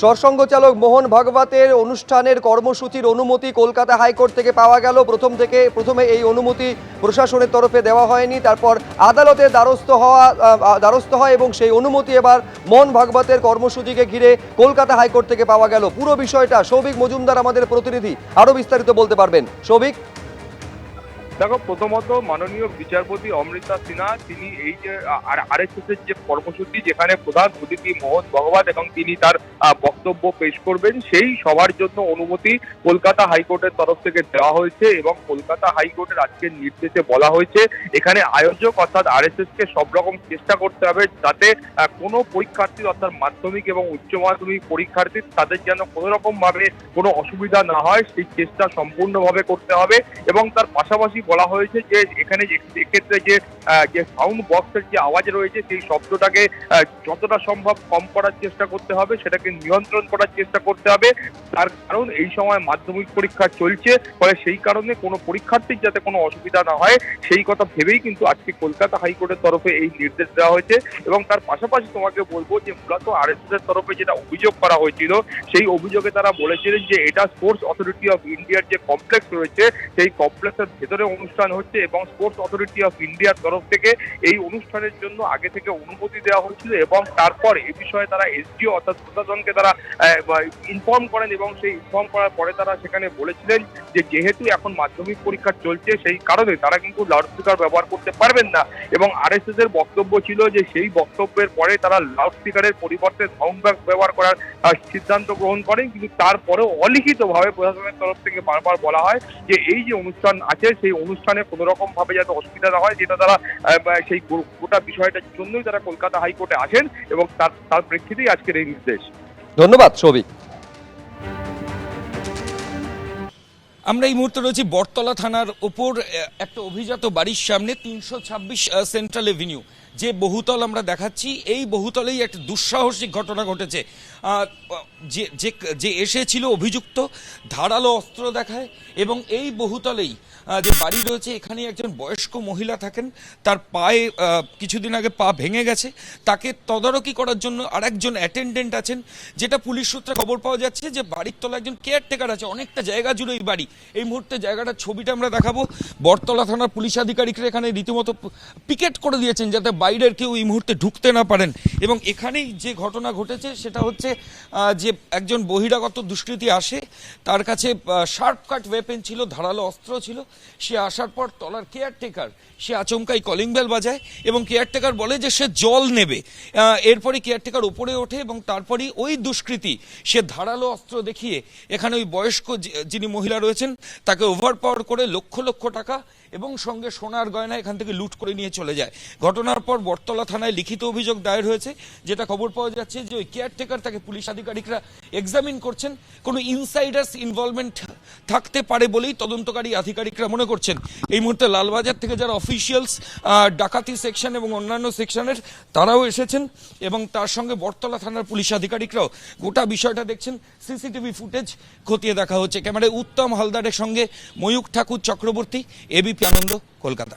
সরসঙ্গ চালক মোহন ভাগবতের অনুষ্ঠানের কর্মসূচির অনুমতি কলকাতা হাইকোর্ট থেকে পাওয়া গেল। প্রথম থেকে প্রথমে এই অনুমতি প্রশাসনের তরফে দেওয়া হয়নি। তারপর আদালতে দ্বারস্থ হওয়া দ্বারস্থ হয় এবং সেই অনুমতি এবার মোহন ভাগবতের কর্মসূচিকে ঘিরে কলকাতা হাইকোর্ট থেকে পাওয়া গেল। পুরো বিষয়টা সৌভিক মজুমদার, আমাদের প্রতিনিধি আরও বিস্তারিত বলতে পারবেন। সৌভিক? দেখো, প্রথমত মাননীয় বিচারপতি অমৃতা সিনহা, তিনি এই যে আরএসএস এর যে কর্মসূচি, যেখানে প্রধান অতিথি মোহন ভগবত এবং তিনি তার বক্তব্য পেশ করবেন, সেই সবার জন্য অনুমতি কলকাতা হাইকোর্টের তরফ থেকে দেওয়া হয়েছে এবং কলকাতা হাইকোর্টের আজকের নির্দেশে বলা হয়েছে, এখানে আয়োজক অর্থাৎ আরএসএস কে সব রকম চেষ্টা করতে হবে যাতে কোনো পরীক্ষার্থী অর্থাৎ মাধ্যমিক এবং উচ্চ মাধ্যমিক পরীক্ষার্থী তাদের যেন কোনো রকম ভাবে কোনো অসুবিধা না হয়, সেই চেষ্টা সম্পূর্ণভাবে করতে হবে এবং তার পাশাপাশি বলা হয়েছে যে এখানে এক্ষেত্রে যে যে সাউন্ড বক্সের যে আওয়াজ রয়েছে, সেই শব্দটাকে যতটা সম্ভব কম করার চেষ্টা করতে হবে, সেটাকে নিয়ন্ত্রণ করার চেষ্টা করতে হবে। তার কারণ এই সময় মাধ্যমিক পরীক্ষা চলছে, ফলে সেই কারণে কোনো পরীক্ষার্থীর যাতে কোনো অসুবিধা না হয়, সেই কথা ভেবেই কিন্তু আজকে কলকাতা হাইকোর্টের তরফে এই নির্দেশ দেওয়া হয়েছে। এবং তার পাশাপাশি তোমাকে বলব যে, মূলত আরএসএস এর তরফে যেটা অভিযোগ করা হয়েছিল, সেই অভিযোগে তারা বলেছিলেন যে, এটা স্পোর্টস অথরিটি অফ ইন্ডিয়ার যে কমপ্লেক্স রয়েছে, সেই কমপ্লেক্সের ভেতরে অনুষ্ঠান হচ্ছে এবং স্পোর্টস অথরিটি অফ ইন্ডিয়ার তরফ থেকে এই অনুষ্ঠানের জন্য আগে থেকে অনুমতি দেওয়া হয়েছিল এবং তারপর এ বিষয়ে তারা এসডিও অর্থাৎ প্রশাসনকে তারা ইনফর্ম করেন এবং সেই ইনফর্ম করার পরে তারা সেখানে বলেছিলেন যে যেহেতু এখন মাধ্যমিক পরীক্ষা চলছে সেই কারণে তারা কিন্তু লাউডস্পিকার ব্যবহার করতে পারবেন না। এবং আরএসএস এর বক্তব্য ছিল যে সেই বক্তব্যের পরে তারা লাউডস্পিকারের পরিবর্তে সাউন্ড ব্যাগ ব্যবহার করার সিদ্ধান্ত গ্রহণ করেন। কিন্তু তারপরেও অলিখিতভাবে প্রশাসনের তরফ থেকে বারবার বলা হয় যে এই যে অনুষ্ঠান আছে সেই অনুষ্ঠানে কোনো রকম ভাবে যাতে অসুবিধা না হয় যেটা তারা সেই গোটা বিষয়টার জন্যই তারা কলকাতা হাইকোর্টে আসেন এবং তার তার প্রেক্ষিতেই আজকের এই নির্দেশ। ধন্যবাদ সৌভিক। আমরা এই মুহূর্তে রয়েছি বটতলা থানার ওপর একটা অভিজাত বাড়ির সামনে তিনশো ছাব্বিশ সেন্ট্রাল এভিনিউ। যে বহুতল আমরা দেখাচ্ছি, এই বহুতলেই একটা দুঃসাহসিক ঘটনা ঘটেছে। যে যে এসেছিল অভিযুক্ত, ধারালো অস্ত্র দেখায়, এবং এই বহুতলেই যে বাড়ি রয়েছে এখানে একজন বয়স্ক মহিলা থাকেন, তার পায়ে কিছুদিন আগে পা ভেঙে গেছে। তাকে তদারকি করার জন্য আরেকজন অ্যাটেন্ডেন্ট আছেন, যেটা পুলিশ সূত্রে খবর পাওয়া যাচ্ছে যে বাড়ির তলা একজন কেয়ারটেকার আছে। অনেকটা জায়গা জুড়ে এই বাড়ি। এই মুহূর্তে জায়গাটার ছবিটা আমরা দেখাবো। বটতলা থানার পুলিশ আধিকারিকরা এখানে রীতিমতো পিকেট করে দিয়েছেন যাতে বাইরের কেউ এই মুহূর্তে ঢুকতে না পারেন। এবং এখানেই যে ঘটনা ঘটেছে সেটা হচ্ছে যে একজন বহিরাগত দুষ্কৃতী আসে, তার কাছে শার্প কাট ওয়েপেন ছিল, ধারালো অস্ত্র ছিল। সে আসার পর তলার কেয়ারটেকার সে আচমকাই কলিং বেল বাজায় এবং কেয়ারটেকার বলে যে সে জল নেবে। এরপরে কেয়ারটেকার উপরে ওঠে এবং তারপরেই ওই দুষ্কৃতী সে ধারালো অস্ত্র দেখিয়ে, এখানে ওই বয়স্ক যিনি মহিলা রয়েছেন, তাকে ওভার পাওয়ার করে লক্ষ লক্ষ টাকা এবং সঙ্গে সোনার গয়না এখান থেকে লুট করে নিয়ে চলে যায়। ঘটনার পর বটতলা থানায় লিখিত অভিযোগ দায়ের হয়েছে। যেটা খবর পাওয়া যাচ্ছে যে ওই কেয়ারটেকার তাকে পুলিশ আধিকারিকরা এক্সামিন করছেন। কোনো ইনসাইডার্স ইনভলভমেন্ট থাকতে পারে বলেই তদন্তকারী আধিকারিকরা মনে করছেন। এই মুহূর্তে লালবাজার থেকে যারা অফিসিয়ালস ডাকাতি সেকশন এবং অন্যান্য সেকশনের তারাও এসেছেন এবং তার সঙ্গে বটতলা থানার পুলিশ আধিকারিকরাও। গোটা বিষয়টা দেখছেন। সিসিটিভি ফুটেজ খতিয়ে দেখা হচ্ছে। ক্যামেরায় উত্তম হালদারের সঙ্গে ময়ূক ঠাকুর চক্রবর্তী এবিপি আনন্দ কলকাতা